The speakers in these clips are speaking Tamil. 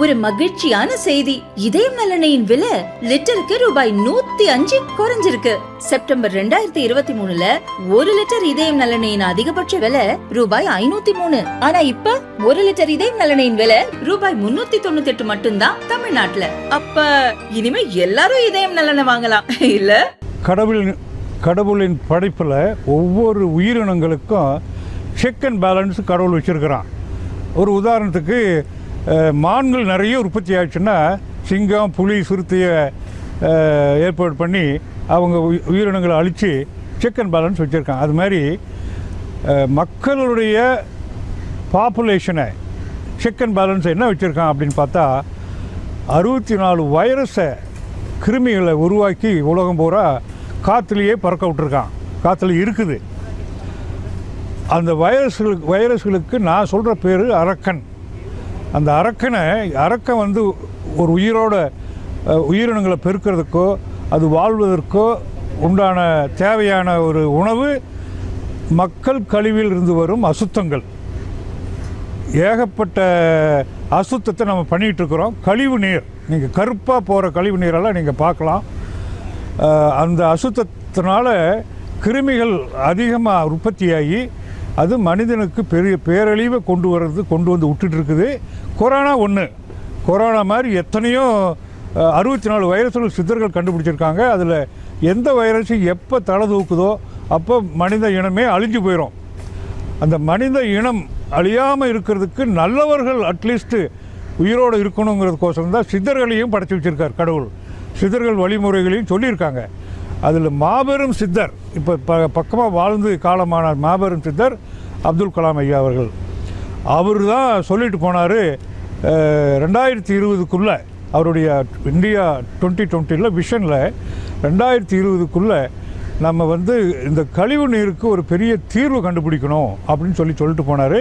ஒரு மகிழ்ச்சியான செய்தி. இதயம் நலனையின் விலை லிட்டருக்கு ரூபாய் நூத்தி அஞ்சு குறைஞ்சிருக்கு. செப்டம்பர் ரெண்டாயிரத்தி இருபத்தி மூணுல ஒரு லிட்டர் இதயம் நலனையின் அதிகபட்ச விலை ரூபாய் ஐநூத்தி மூணு. ஆனா இப்ப ஒரு லிட்டர் இதயம் நலனையின் விலை ரூபாய் முன்னூத்தி தொண்ணூத்தி எட்டு மட்டும்தான் தமிழ்நாட்டுல. அப்ப இனிமே எல்லாரும் இதயம் நலனை வாங்கலாம். இல்ல? கடவுளின் கடவுளின் படைப்பில் ஒவ்வொரு உயிரினங்களுக்கும் செக் அண்ட் பேலன்ஸ் கடவுள் வச்சிருக்கிறான். ஒரு உதாரணத்துக்கு மான்கள் நிறைய உற்பத்தி ஆச்சுன்னா சிங்கம் புலி சிறுத்தையை ஏற்பாடு பண்ணி அவங்க உயிரினங்களை அழித்து செக் அண்ட் பேலன்ஸ் வச்சுருக்காங்க. அது மாதிரி மக்களுடைய பாப்புலேஷனை செக் அண்ட் பேலன்ஸ் என்ன வச்சுருக்கான் அப்படின்னு பார்த்தா அறுபத்தி நாலு வைரஸை கிருமிகளை உருவாக்கி உலகம் பூரா காற்றுலேயே பறக்க விட்டுருக்கான். காற்றுல இருக்குது. அந்த வைரஸ்களுக்கு வைரஸ்களுக்கு நான் சொல்கிற பேர் அரக்கன். அந்த அரக்கனை அரக்கன் வந்து ஒரு உயிரோட உயிரினங்களை பெருக்கிறதுக்கோ அது வாழ்வதற்கோ உண்டான தேவையான ஒரு உணவு மக்கள் கழிவில் இருந்து வரும் அசுத்தங்கள். ஏகப்பட்ட அசுத்தத்தை நம்ம பண்ணிகிட்டு இருக்கிறோம் கழிவு நீர். நீங்கள் கருப்பாக போகிற கழிவு நீரெல்லாம் நீங்கள் பார்க்கலாம். அந்த அசுத்தத்தினால கிருமிகள் அதிகமாக உற்பத்தியாகி அது மனிதனுக்கு பெரிய பேரழிவை கொண்டு வர்றது கொண்டு வந்து விட்டுட்டு இருக்குது கொரோனா ஒன்று கொரோனா மாதிரி எத்தனையோ அறுபத்தி நாலு வைரஸ்கள் சித்தர்கள் கண்டுபிடிச்சிருக்காங்க. அதில் எந்த வைரஸு எப்போ தலை தூக்குதோ அப்போ மனித இனமே அழிஞ்சு போயிடும் அந்த மனித இனம் அழியாமல் இருக்கிறதுக்கு நல்லவர்கள் அட்லீஸ்ட்டு உயிரோடு இருக்கணுங்கிறதுக்கோசரம் தான் சித்தர்களையும் படைச்சி வச்சிருக்கார் கடவுள். சித்தர்கள் வழிமுறைகளையும் சொல்லியிருக்காங்க. அதில் மாபெரும் சித்தர் இப்போ ப பக்கமாக வாழ்ந்து காலமானார் மாபெரும் சித்தர் அப்துல் கலாம் ஐயா அவர்கள். அவர் தான் சொல்லிட்டு போனார் ரெண்டாயிரத்தி இருபதுக்குள்ளே அவருடைய இந்தியா டுவெண்ட்டி டுவெண்ட்டியில் விஷனில் ரெண்டாயிரத்தி இருபதுக்குள்ளே நம்ம வந்து இந்த கழிவு நீருக்கு ஒரு பெரிய தீர்வு கண்டுபிடிக்கணும் அப்படின்னு சொல்லி சொல்லிட்டு போனார்.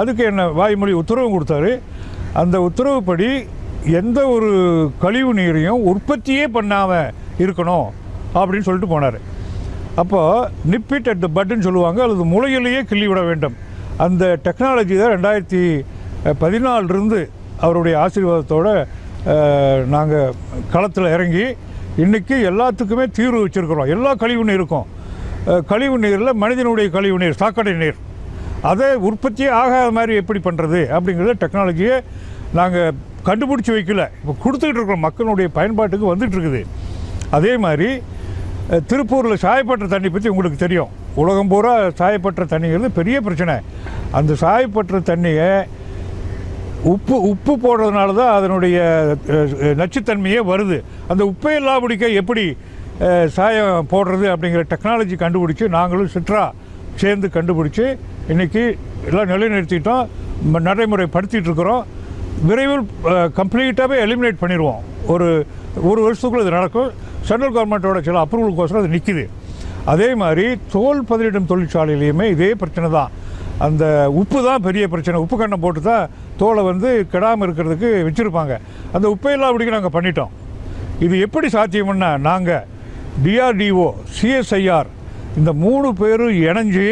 அதுக்கு என்ன வாய்மொழி உத்தரவு கொடுத்தாரு. அந்த உத்தரவுப்படி எந்த ஒரு கழிவு நீரையும் உற்பத்தியே பண்ணாமல் இருக்கணும். அப்படின்னு சொல்லிட்டு போனார். அப்போது நிப்பிட் அட் த பட்டுன்னு சொல்லுவாங்க அல்லது முளையிலேயே கிள்ளி விட வேண்டும். அந்த டெக்னாலஜி தான் ரெண்டாயிரத்தி பதினாலிருந்து அவருடைய ஆசீர்வாதத்தோடு நாங்கள் களத்தில் இறங்கி இன்றைக்கி எல்லாத்துக்குமே தீர்வு வச்சுருக்கிறோம். எல்லா கழிவு நீருக்கும். கழிவு நீரில் மனிதனுடைய கழிவு நீர் சாக்கடை நீர். அதை உற்பத்தியே ஆகாத மாதிரி எப்படி பண்ணுறது அப்படிங்கிறத டெக்னாலஜியை நாங்கள் கண்டுபிடிச்சி வைக்கல. இப்போ கொடுத்துக்கிட்டு இருக்கிறோம். மக்களுடைய பயன்பாட்டுக்கு வந்துட்டுருக்குது அதே மாதிரி திருப்பூரில் சாயப்பட்ட தண்ணி பற்றி உங்களுக்கு தெரியும். உலகம் பூரா சாயப்பட்ட தண்ணிங்கிறது பெரிய பிரச்சனை. அந்த சாயப்பட்ட தண்ணியை உப்பு உப்பு போடுறதுனால தான் அதனுடைய நச்சுத்தன்மையே வருது. அந்த உப்பை எல்லாம் பிடிக்க எப்படி சாயம் போடுறது அப்படிங்கிற டெக்னாலஜி கண்டுபிடிச்சி நாங்களும் சிட்ரா சேர்ந்து கண்டுபிடிச்சி இன்றைக்கி எல்லாம் நிலைநிறுத்திட்டோம் நடைமுறைப்படுத்திகிட்டு இருக்கிறோம். விரைவில் கம்ப்ளீட்டாகவே எலிமினேட் பண்ணிடுவோம். ஒரு ஒரு வருஷத்துக்குள்ள இது நடக்கும். சென்ட்ரல் கவர்மெண்ட்டோட சில அப்ரூவலுக்கோசரம் அது நிற்கிது அதே மாதிரி தோல் பதனிடும் தொழிற்சாலையிலையுமே இதே பிரச்சனை தான். அந்த உப்பு தான் பெரிய பிரச்சனை. உப்பு கண்ணம் போட்டு தான் தோலை வந்து கெடாமல் இருக்கிறதுக்கு வச்சுருப்பாங்க. அந்த உப்பையெல்லாம் அப்படிக்கு நாங்கள் பண்ணிட்டோம். இது எப்படி சாத்தியம்னா நாங்கள் டிஆர்டிஓ சிஎஸ்ஐஆர் இந்த மூணு பேரும் இணைஞ்சு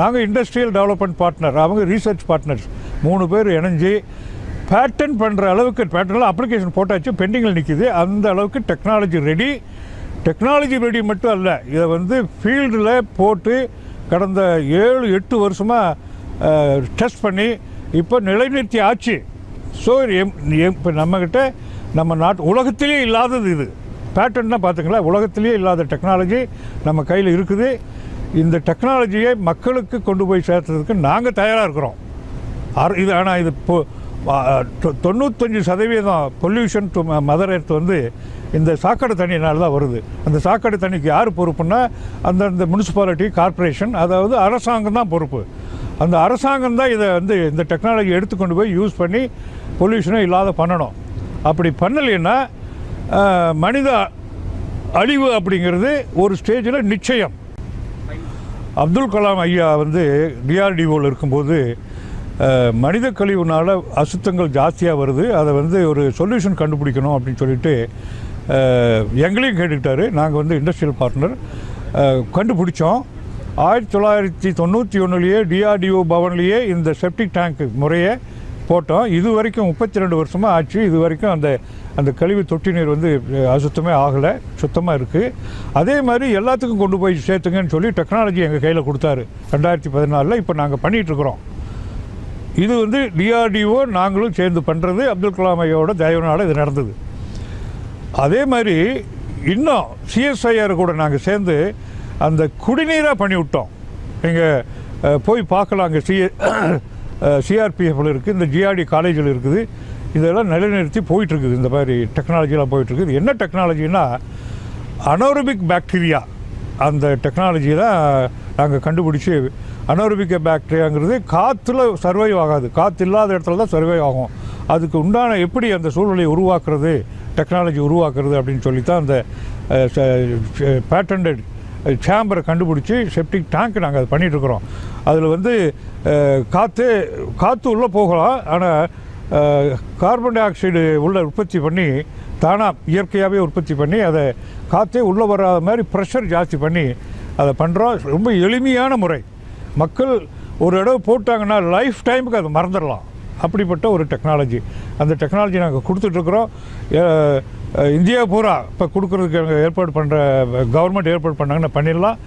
நாங்கள் இண்டஸ்ட்ரியல் டெவலப்மெண்ட் பார்ட்னர் அவங்க ரீசர்ச் பார்ட்னர்ஸ் மூணு பேர் இணைஞ்சு பேட்டன் பண்ணுற அளவுக்கு பேட்டர்னில் அப்ளிகேஷன் போட்டாச்சு பெண்டிங்கில் நிற்கிது அந்த அளவுக்கு டெக்னாலஜி ரெடி டெக்னாலஜி ரெடி மட்டும் அல்ல இதை வந்து ஃபீல்டில் போட்டு கடந்த ஏழு எட்டு வருஷமாக டெஸ்ட் பண்ணி இப்போ நிலைநிறுத்தி ஆச்சு. ஸோ இப்போ நம்மக்கிட்ட நம்ம நாட்டு உலகத்திலே இல்லாதது இது. பேட்டன்னா தான் பார்த்துங்களா உலகத்திலேயே இல்லாத டெக்னாலஜி நம்ம கையில் இருக்குது. இந்த டெக்னாலஜியை மக்களுக்கு கொண்டு போய் சேர்த்ததுக்கு நாங்கள் தயாராக இருக்கிறோம். இது ஆனால் இது இப்போ தொண்ணூத்தஞ்சு சதவீதம் பொல்யூஷன் டு மதர் எர்த் வந்து இந்த சாக்கடை தண்ணியினால தான் வருது. அந்த சாக்கடை தண்ணிக்கு யார் பொறுப்புன்னா அந்தந்த முனிசிபாலிட்டி கார்ப்பரேஷன் அதாவது அரசாங்கம் தான் பொறுப்பு. அந்த அரசாங்கம் தான் இதை வந்து இந்த டெக்னாலஜி எடுத்துக்கொண்டு போய் யூஸ் பண்ணி பொல்யூஷனும் இல்லாத பண்ணணும். அப்படி பண்ணலைன்னா மனித அழிவு அப்படிங்கிறது ஒரு ஸ்டேஜில் நிச்சயம். அப்துல் கலாம் ஐயா வந்து டிஆர்டிஓவில் இருக்கும்போது மனித கழிவுனால் அசுத்தங்கள் ஜாஸ்தியாக வருது. அதை வந்து ஒரு சொல்யூஷன் கண்டுபிடிக்கணும் அப்படின்னு சொல்லிட்டு எங்களையும் கேட்டுக்கிட்டாரு. நாங்கள் வந்து இண்டஸ்ட்ரியல் பார்ட்னர் கண்டுபிடிச்சோம். ஆயிரத்தி தொள்ளாயிரத்தி தொண்ணூற்றி ஒன்றுலேயே டிஆர்டிஓ பவன்லேயே இந்த செப்டிக் டேங்க் முறையை போட்டோம். இது வரைக்கும் முப்பத்தி ரெண்டு வருஷமாக ஆச்சு. இது வரைக்கும் அந்த அந்த கழிவு தொட்டி நீர் வந்து அசுத்தமே ஆகலை. சுத்தமாக இருக்குது அதே மாதிரி எல்லாத்துக்கும் கொண்டு போய் சேர்த்துங்கன்னு சொல்லி டெக்னாலஜி எங்கள் கையில் கொடுத்தாரு. ரெண்டாயிரத்தி பதினாலில் இப்போ நாங்கள் பண்ணிகிட்ருக்குறோம் இது வந்து டிஆர்டிஓ நாங்களும் சேர்ந்து பண்ணுறது அப்துல் கலாம் ஐயாவோட தயவுனால இது நடந்தது. அதே மாதிரி இன்னும் சிஎஸ்ஐஆர் கூட நாங்கள் சேர்ந்து அந்த குடிநீராக பண்ணி விட்டோம். நீங்கள் போய் பார்க்கலாம் அங்கே சிஏ சிஆர்பிஎஃப்ல இருக்குது இந்த ஜிஆர்டி காலேஜில் இருக்குது. இதெல்லாம் நிலைநிறுத்தி போயிட்டுருக்குது இந்த மாதிரி டெக்னாலஜிலாம் போயிட்டுருக்குது. என்ன டெக்னாலஜின்னா அனோரபிக் பாக்டீரியா அந்த டெக்னாலஜி தான் நாங்கள் கண்டுபிடிச்சி அனோரபிக்க பாக்டீரியாங்கிறது காற்றுல சர்வைவ் ஆகாது. காற்று இல்லாத இடத்துல தான் சர்வைவ் ஆகும். அதுக்கு உண்டான எப்படி அந்த சூழ்நிலையை உருவாக்குறது டெக்னாலஜி உருவாக்குறது அப்படின்னு சொல்லி தான் அந்த பேட்டன்ட் சேம்பரை கண்டுபிடிச்சி செப்டிக் டேங்க் நாங்கள் அது பண்ணிகிட்ருக்குறோம் அதில் வந்து காற்று காற்று உள்ளே போகலாம். ஆனால் கார்பன் டை ஆக்சைடு உள்ள உற்பத்தி பண்ணி தானாக இயற்கையாகவே உற்பத்தி பண்ணி அதை காற்றே உள்ளே வராத மாதிரி ப்ரெஷர் ஜாஸ்தி பண்ணி அதை பண்ணுறோம் ரொம்ப எளிமையான முறை. மக்கள் ஒரு இடம் போட்டாங்கன்னா லைஃப் டைமுக்கு அதை மறந்துடலாம். அப்படிப்பட்ட ஒரு டெக்னாலஜி அந்த டெக்னாலஜி நாங்கள் கொடுத்துட்ருக்குறோம். இந்தியா பூரா இப்போ கொடுக்குறதுக்கு ஏற்பாடு பண்ணுற கவர்மெண்ட் ஏற்பாடு பண்ணாங்கன்னா பண்ணிடலாம்.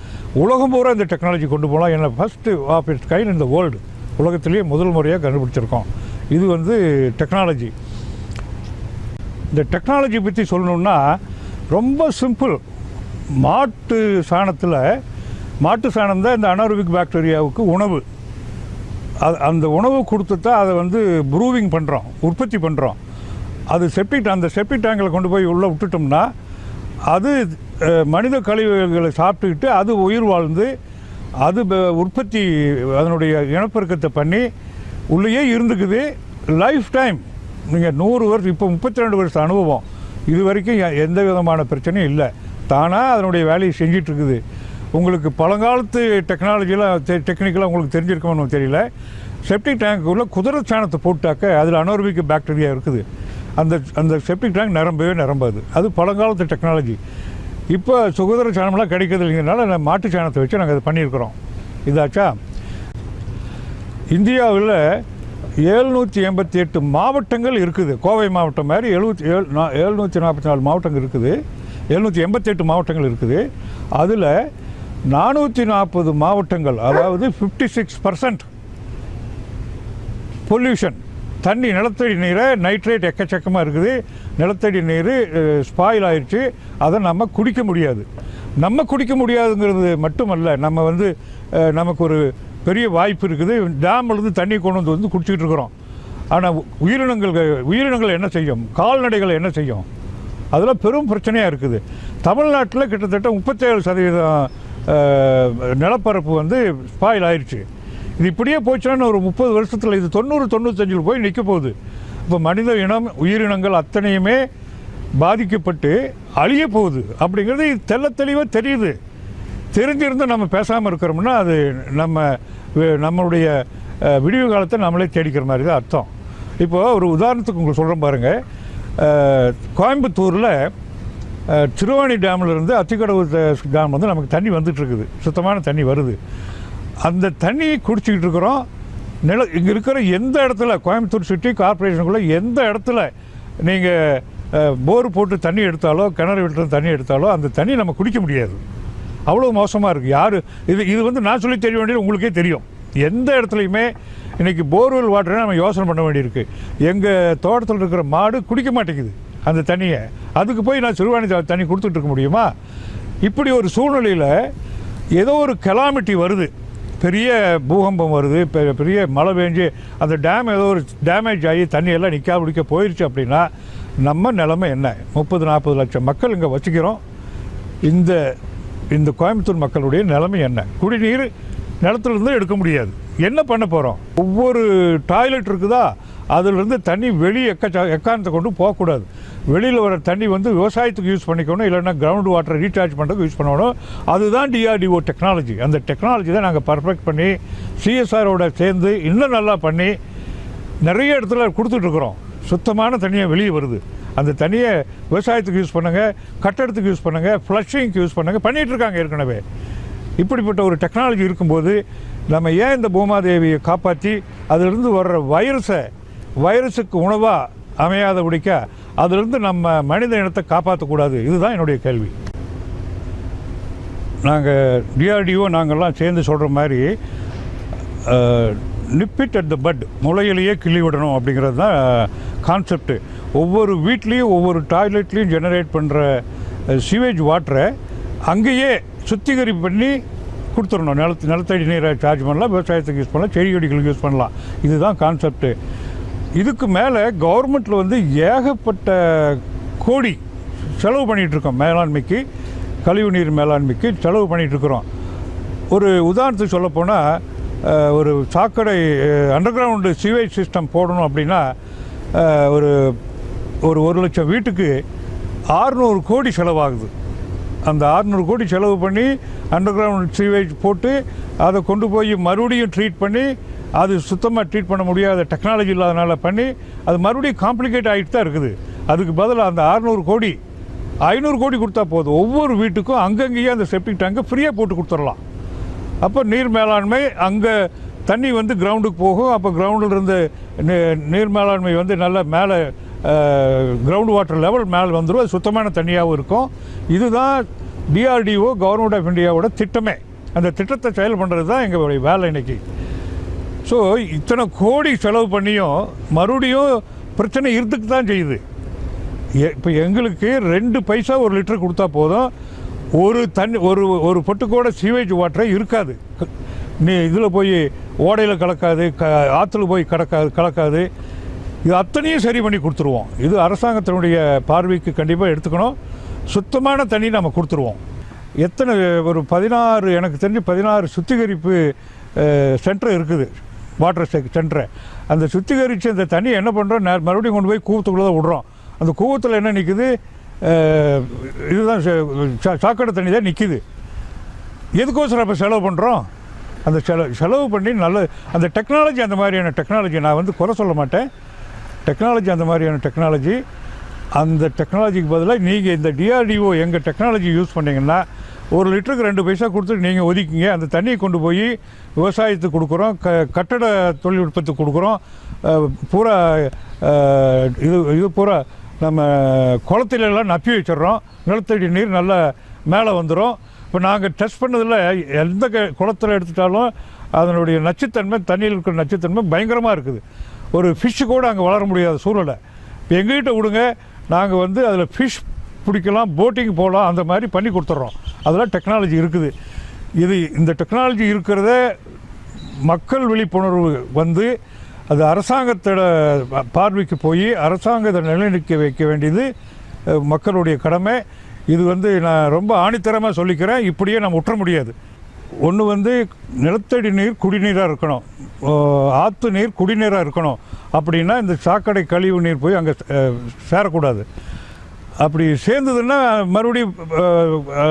உலகம் பூரா இந்த டெக்னாலஜி கொண்டு போகலாம். என்ன ஃபஸ்ட்டு ஆஃப் இட்ஸ் கைண்ட் இந்த வேர்ல்டு உலகத்திலேயே முதல் முறையாக கண்டுபிடிச்சிருக்கோம். இது வந்து டெக்னாலஜி இந்த டெக்னாலஜி பற்றி சொல்லணுன்னா ரொம்ப சிம்பிள் மாட்டு சாணத்தில் மாட்டு சாணம் தான் இந்த அனாரோபிக் பாக்டீரியாவுக்கு உணவு. அது அந்த உணவு கொடுத்து தான் அதை வந்து ப்ரூவிங் பண்ணுறோம் உற்பத்தி பண்ணுறோம் அது செப்டிக் அந்த செப்டிக் டேங்கில் கொண்டு போய் உள்ளே விட்டுட்டோம்னா அது மனித கழிவுகளை சாப்பிட்டுக்கிட்டு அது உயிர் வாழ்ந்து அது உற்பத்தி அதனுடைய இனப்பெருக்கத்தை பண்ணி உள்ளேயே இருந்துக்குது. லைஃப் டைம் நீங்கள் நூறு வருஷம் இப்போ முப்பத்தி ரெண்டு வருஷம் அனுபவம். இது வரைக்கும் எந்த விதமான பிரச்சனையும் இல்லை. தானாக அதனுடைய வேலையை செஞ்சிட்ருக்குது. உங்களுக்கு பழங்காலத்து டெக்னாலஜிலாம் டெக்னிக்கலாக உங்களுக்கு தெரிஞ்சிருக்கணும்னு தெரியல. செப்டிக் டேங்க்குள்ளே குதிரை சாணத்தை போட்டாக்க அதில் அனோர்பிக் பாக்டீரியா இருக்குது. அந்த அந்த செப்டிக் டேங்க் நிரம்பவே நிரம்பாது. அது பழங்காலத்து டெக்னாலஜி இப்போ சுகுதிர சாணம்லாம் கிடைக்கிறது இல்லைங்கிறனால நான் மாட்டு சாணத்தை வச்சு நாங்கள் அதை பண்ணியிருக்கிறோம். இதாச்சா? இந்தியாவில் ஏழ்நூற்றி எண்பத்தி எட்டு மாவட்டங்கள் இருக்குது. கோவை மாவட்டம் மாதிரி எழுபத்தி ஏழு எழுநூற்றி நாற்பத்தி நாலு மாவட்டங்கள் இருக்குது. எழுநூற்றி எண்பத்தெட்டு மாவட்டங்கள் இருக்குது. அதில் நானூற்றி நாற்பது மாவட்டங்கள் அதாவது ஃபிஃப்டி சிக்ஸ் பர்சன்ட் பொல்யூஷன் தண்ணி நிலத்தடி நீரை நைட்ரேட் எக்கச்சக்கமாக இருக்குது. நிலத்தடி நீர் ஸ்பாயில் ஆயிடுச்சு அதை நம்ம குடிக்க முடியாது. நம்ம குடிக்க முடியாதுங்கிறது மட்டுமல்ல நம்ம வந்து நமக்கு ஒரு பெரிய வாய்ப்பு இருக்குது. டேம்லேருந்து தண்ணி கொண்டு வந்து வந்து குடிச்சிக்கிட்டு இருக்கிறோம். ஆனால் உயிரினங்கள் உயிரினங்கள் என்ன செய்யும்? கால்நடைகள் என்ன செய்யும்? அதெல்லாம் பெரும் பிரச்சனையாக இருக்குது. தமிழ்நாட்டில் கிட்டத்தட்ட முப்பத்தேழு சதவீதம் நிலப்பரப்பு வந்து ஸ்பாயில் ஆயிடுச்சு இது இப்படியே போச்சுன்னா ஒரு முப்பது வருஷத்தில் இது தொண்ணூறு தொண்ணூத்தஞ்சில் போய் நிற்க போகுது. இப்போ மனித இனம் உயிரினங்கள் அத்தனையுமே பாதிக்கப்பட்டு அழிய போகுது. அப்படிங்கிறது இது தெள்ளத் தெளிவாக தெரியுது. தெரிஞ்சிருந்து நம்ம பேசாமல் இருக்கிறோம்னா அது நம்ம நம்மளுடைய விடிவு காலத்தை நம்மளே தேடிக்கிற மாதிரி தான் அர்த்தம். இப்போது ஒரு உதாரணத்துக்கு உங்களுக்கு சொல்கிறேன் பாருங்கள் கோயம்புத்தூரில் திருவாணி டேம்லேருந்து அத்திக்கடவு டேம் வந்து நமக்கு தண்ணி வந்துட்டுருக்குது. சுத்தமான தண்ணி வருது. அந்த தண்ணியை குடிச்சிக்கிட்டு இருக்கிறோம். நில இங்கே இருக்கிற எந்த இடத்துல கோயம்புத்தூர் சிட்டி கார்ப்பரேஷனுக்குள்ளே எந்த இடத்துல நீங்கள் போர் போட்டு தண்ணி எடுத்தாலோ கிணறு விட்டு தண்ணி எடுத்தாலோ அந்த தண்ணி நம்ம குடிக்க முடியாது. அவ்வளோ மோசமாக இருக்குது யார் இது இது வந்து நான் சொல்லி தெரிய வேண்டியது உங்களுக்கே தெரியும். எந்த இடத்துலையுமே இன்றைக்கி போர்வெல் வாட்டரை நம்ம யோசனை பண்ண வேண்டியிருக்கு. எங்கள் தோட்டத்தில் இருக்கிற மாடு குடிக்க மாட்டேங்குது. அந்த தண்ணியை. அதுக்கு போய் நான் சிறுவாணி தண்ணி கொடுத்துட்டு இருக்க முடியுமா? இப்படி ஒரு சூழ்நிலையில் ஏதோ ஒரு கெலாமிட்டி வருது. பெரிய பூகம்பம் வருது பெ- பெரிய மழை பெஞ்சு அந்த டேம் ஏதோ ஒரு டேமேஜ் ஆகி தண்ணியெல்லாம் நிற்காம பிடிக்க போயிடுச்சு அப்படின்னா நம்ம நிலமை என்ன? முப்பது நாற்பது லட்சம் மக்கள் இங்கே வச்சுக்கிறோம் இந்த இந்த கோயம்புத்தூர் மக்களுடைய நிலைமை என்ன? குடிநீர் நிலத்துலேருந்து எடுக்க முடியாது. என்ன பண்ண போகிறோம் ஒவ்வொரு டாய்லெட் இருக்குதா? அதுலேருந்து தண்ணி வெளியே எக்கச்சா எக்காரணத்தை கொண்டு போகக்கூடாது. வெளியில் வர தண்ணி வந்து விவசாயத்துக்கு யூஸ் பண்ணிக்கணும் இல்லைன்னா கிரவுண்ட் வாட்டர் ரீசார்ஜ் பண்ணுறதுக்கு யூஸ் பண்ணணும். அதுதான் டிஆர்டிஓ டெக்னாலஜி அந்த டெக்னாலஜி தான் நாங்கள் பர்ஃபெக்ட் பண்ணி சிஎஸ்ஆரோட சேர்ந்து இன்னும் நல்லா பண்ணி நிறைய இடத்துல கொடுத்துட்ருக்குறோம். சுத்தமான தண்ணியாக வெளியே வருது. அந்த தண்ணியை விவசாயத்துக்கு யூஸ் பண்ணுங்க கட்டடத்துக்கு யூஸ் பண்ணுங்க ஃப்ளஷிங்க்கு யூஸ் பண்ணுங்க பண்ணிகிட்ருக்காங்க இருக்காங்க ஏற்கனவே. இப்படிப்பட்ட ஒரு டெக்னாலஜி இருக்கும்போது நம்ம ஏன் இந்த பூமாதேவியை காப்பாற்றி அதிலிருந்து வர்ற வைரஸை வைரஸுக்கு உணவாக அமையாத பிடிக்க அதிலிருந்து நம்ம மனித இனத்தை காப்பாற்றக்கூடாது. இதுதான் என்னுடைய கேள்வி. நாங்கள் டிஆர்டிஓ நாங்கள்லாம் சேர்ந்து சொல்கிற மாதிரி நிப்பிட் அட் த பட் முளையிலேயே கிள்ளி விடணும் அப்படிங்கிறது தான் கான்செப்ட்டு ஒவ்வொரு வீட்லேயும் ஒவ்வொரு டாய்லெட்லேயும் ஜெனரேட் பண்ணுற சிவேஜ் வாட்டரை அங்கேயே சுத்திகரிப்பு பண்ணி கொடுத்துடணும். நிலத்து நிலத்தடி நீரை சார்ஜ் பண்ணலாம் விவசாயத்துக்கு யூஸ் பண்ணலாம் செடி கொடிகளுக்கு யூஸ் பண்ணலாம். இதுதான் கான்செப்ட்டு இதுக்கு மேலே கவர்மெண்ட்டில் வந்து ஏகப்பட்ட கோடி செலவு பண்ணிகிட்டு இருக்கோம் மேலாண்மைக்கு கழிவுநீர் மேலாண்மைக்கு செலவு பண்ணிகிட்ருக்குறோம் ஒரு உதாரணத்துக்கு சொல்லப்போனால் ஒரு சாக்கடை அண்டர் கிரவுண்டு சீவேஜ் சிஸ்டம் போடணும் அப்படின்னா ஒரு ஒரு ஒரு லட்சம் வீட்டுக்கு ஆறுநூறு கோடி செலவாகுது. அந்த ஆறுநூறு கோடி செலவு பண்ணி அண்டர் கிரவுண்ட் சீவேஜ் போட்டு அதை கொண்டு போய் மறுபடியும் ட்ரீட் பண்ணி அது சுத்தமாக ட்ரீட் பண்ண முடியாத டெக்னாலஜி இல்லாதனால பண்ணி அது மறுபடியும் காம்ப்ளிகேட் ஆகிட்டு தான் இருக்குது. அதுக்கு பதிலாக அந்த ஆறுநூறு கோடி ஐநூறு கோடி கொடுத்தா போதும். ஒவ்வொரு வீட்டுக்கும் அங்கங்கேயே அந்த செப்டிக் டேங்கை ஃப்ரீயாக போட்டு கொடுத்துடலாம். அப்போ நீர் மேலாண்மை அங்கே தண்ணி வந்து கிரவுண்டுக்கு போகும். அப்போ கிரவுண்டில் இருந்து நீர் மேலாண்மை வந்து நல்லா மேலே கிரவுண்ட் வாட்டர் லெவல் மேலே வந்துடும் அது சுத்தமான தண்ணியாகவும் இருக்கும். இதுதான் டிஆர்டிஓ கவர்மெண்ட் ஆஃப் இந்தியாவோட திட்டமே. அந்த திட்டத்தை செயல் பண்ணுறது தான் எங்களுடைய வேலை இன்றைக்கி ஸோ இத்தனை கோடி செலவு பண்ணியும் மறுபடியும் பிரச்சனை இருந்துக்கு தான் செய்யுது. இப்போ எங்களுக்கு ரெண்டு பைசா ஒரு லிட்டர் கொடுத்தா போதும். ஒரு தண்ணி ஒரு ஒரு பொட்டுக்கூட சீவேஜ் வாட்டரே இருக்காது. நீ இதில் போய் ஓடையில் கலக்காது க ஆற்றுல போய் கடக்காது கலக்காது. இது அத்தனையும் சரி பண்ணி கொடுத்துருவோம். இது அரசாங்கத்தினுடைய பார்வைக்கு கண்டிப்பாக எடுத்துக்கணும். சுத்தமான தண்ணி நம்ம கொடுத்துருவோம். எத்தனை ஒரு பதினாறு எனக்கு தெரிஞ்சு பதினாறு சுத்திகரிப்பு சென்டர் இருக்குது. வாட்டர் சென்டரை. அந்த சுத்திகரித்து அந்த தண்ணியை என்ன பண்ணுறோம் மறுபடியும் கொண்டு போய் கூவத்துக்குள்ளே தான் விடுறோம். அந்த கூவத்தில் என்ன நிற்குது இதுதான் சா- சாக்கடை தண்ணி தான் நிற்கிது எதுக்கோசரம் அப்போ செலவு பண்ணுறோம் அந்த செலவு செலவு பண்ணி நல்ல அந்த டெக்னாலஜி அந்த மாதிரியான டெக்னாலஜி நான் வந்து குறை சொல்ல மாட்டேன். டெக்னாலஜி அந்த மாதிரியான டெக்னாலஜி அந்த டெக்னாலஜிக்கு பதிலாக நீங்கள் இந்த டிஆர்டிஓ எங்கள் டெக்னாலஜி யூஸ் பண்ணிங்கன்னா ஒரு லிட்டருக்கு ரெண்டு பைசா கொடுத்துட்டு நீங்கள் ஒதுக்கிங்க. அந்த தண்ணியை கொண்டு போய் விவசாயத்துக்கு கொடுக்குறோம் க கட்டட தொழில்நுட்பத்துக்கு கொடுக்குறோம். பூரா இது இது பூரா நம்ம குளத்துல எல்லாம் நப்பி வச்சிடுறோம். நிலத்தடி நீர் நல்லா மேலே வந்துடும் இப்போ நாங்கள் டெஸ்ட் பண்ணதில் எந்த க குளத்தில் எடுத்துட்டாலும் அதனுடைய நச்சுத்தன்மை தண்ணியில் இருக்கிற நச்சுத்தன்மை பயங்கரமாக இருக்குது. ஒரு ஃபிஷ்ஷு கூட அங்கே வளர முடியாத சூழ்நிலை இப்போ எங்ககிட்ட விடுங்க நாங்கள் வந்து அதில் ஃபிஷ் பிடிக்கலாம் போட்டிங் போகலாம் அந்த மாதிரி பண்ணி கொடுத்துட்றோம் அதெல்லாம் டெக்னாலஜி இருக்குது. இது இந்த டெக்னாலஜி இருக்கிறத மக்கள் விழிப்புணர்வு வந்து அது அரசாங்கத்தோட பார்வைக்கு போய் அரசாங்கத்தை நிலைநிற்க வைக்க வேண்டியது மக்களுடைய கடமை. இது வந்து நான் ரொம்ப ஆணித்தரமாக சொல்லிக்கிறேன். இப்படியே நம்ம விட்டுற முடியாது. ஒன்று வந்து நிலத்தடி நீர் குடிநீராக இருக்கணும். ஆற்று நீர் குடிநீராக இருக்கணும். அப்படின்னா இந்த சாக்கடை கழிவு நீர் போய் அங்கே சேரக்கூடாது. அப்படி சேர்ந்ததுன்னா மறுபடியும்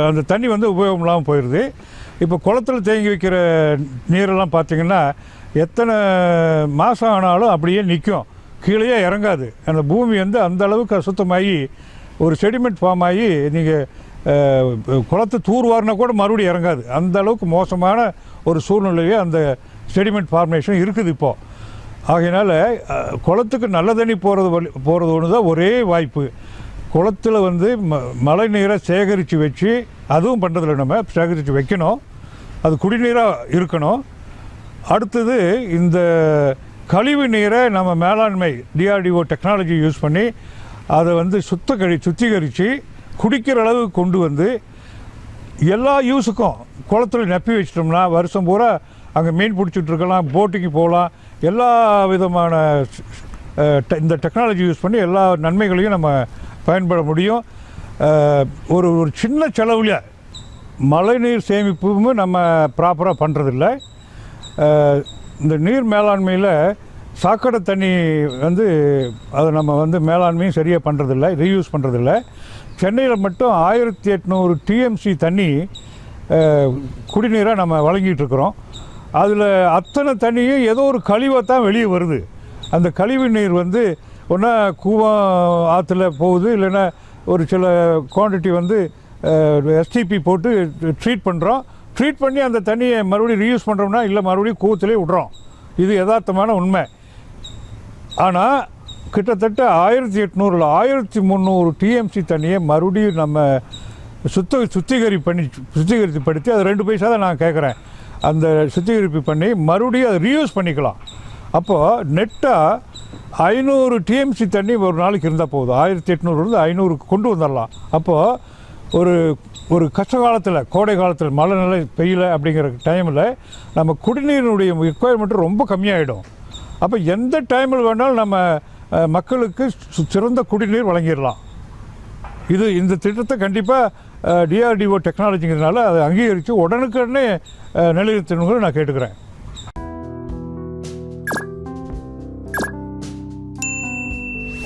அந்த தண்ணி வந்து உபயோகம் இல்லாமல் போயிடுது இப்போ குளத்துல தேங்கி வைக்கிற நீரெல்லாம் பார்த்தீங்கன்னா எத்தனை மாதம் ஆனாலும் அப்படியே நிற்கும் கீழே இறங்காது. அந்த பூமி வந்து அந்த அளவுக்கு அசுத்தமாகி ஒரு செடிமெண்ட் ஃபார்ம் ஆகி நீங்கள் குளத்து தூர்வாரினா கூட மறுபடியும் இறங்காது. அந்த அளவுக்கு மோசமான ஒரு சூழ்நிலையே அந்த செடிமெண்ட் ஃபார்மேஷன் இருக்குது இப்போது ஆகையினால் குளத்துக்கு நல்ல தண்ணி போகிறது வழி போகிறது ஒன்று தான் ஒரே வாய்ப்பு. குளத்துல வந்து ம மழை நீரை சேகரித்து வச்சு அதுவும் பண்ணுறதில்ல நம்ம சேகரித்து வைக்கணும். அது குடிநீராக இருக்கணும். அடுத்தது இந்த கழிவு நீரை நம்ம மேலாண்மை டிஆர்டிஓ டெக்னாலஜி யூஸ் பண்ணி அதை வந்து சுத்த கழி சுத்திகரித்து குடிக்கிற அளவுக்கு கொண்டு வந்து எல்லா யூஸுக்கும் குளத்துல நப்பி வச்சிட்டோம்னா வருஷம் பூரா அங்கே மீன் பிடிச்சிட்டு இருக்கலாம் போட்டிங்கு போகலாம். எல்லா விதமான இந்த டெக்னாலஜி யூஸ் பண்ணி எல்லா நன்மைகளையும் நம்ம பயன்பட முடியும். ஒரு ஒரு சின்ன செலவில் மழைநீர் சேமிப்பும் நம்ம ப்ராப்பராக பண்ணுறதில்ல இந்த நீர் மேலாண்மையில் சாக்கடை தண்ணி வந்து அதை நம்ம வந்து மேலாண்மையும் சரியாக பண்ணுறதில்ல ரீயூஸ் பண்ணுறதில்ல சென்னையில் மட்டும் ஆயிரத்தி எட்நூறு டிஎம்சி தண்ணி குடிநீராக நம்ம வழங்கிட்டு இருக்கிறோம். அதில் அத்தனை தண்ணியும் ஏதோ ஒரு கழிவை தான் வெளியே வருது. அந்த கழிவு நீர் வந்து ஒன்றா கூவம் ஆற்றுல போகுது இல்லைன்னா ஒரு சில குவாண்டிட்டி வந்து எஸ்டிபி போட்டு ட்ரீட் பண்ணுறோம் ட்ரீட் பண்ணி அந்த தண்ணியை மறுபடியும் ரீயூஸ் பண்ணுறோம்னா இல்லை மறுபடியும் கூவத்திலே விடுறோம். இது யதார்த்தமான உண்மை. ஆனால் கிட்டத்தட்ட ஆயிரத்தி எட்நூறில் ஆயிரத்தி முந்நூறு டிஎம்சி தண்ணியை மறுபடியும் நம்ம சுத்த சுத்திகரி பண்ணி சுத்திகரித்து படுத்தி அது ரெண்டு பைசா தான் நான் கேட்குறேன் அந்த சுத்திகரிப்பு பண்ணி மறுபடியும் அதை ரீயூஸ் பண்ணிக்கலாம். அப்போது நெட்டாக ஐநூறு டிஎம்சி தண்ணி ஒரு நாளைக்கு இருந்தால் போதும். ஆயிரத்தி எட்நூறுலேருந்து ஐநூறுக்கு கொண்டு வந்துடலாம். அப்போது ஒரு ஒரு கஷ்ட காலத்தில் கோடை காலத்தில் மழை நிலை பெய்யல அப்படிங்கிற டைமில் நம்ம குடிநீரினுடைய ரிக்குவயர்மெண்ட் ரொம்ப கம்மியாகிடும் அப்போ எந்த டைமில் வேணாலும் நம்ம மக்களுக்கு சு- சிறந்த குடிநீர் வழங்கிடலாம். இது இந்த திட்டத்தை கண்டிப்பாக டிஆர்டிஓ டெக்னாலஜிங்கிறதுனால அதை அங்கீகரித்து உடனுக்குடனே அஹ், நான் கேட்டுக்கிறேன்.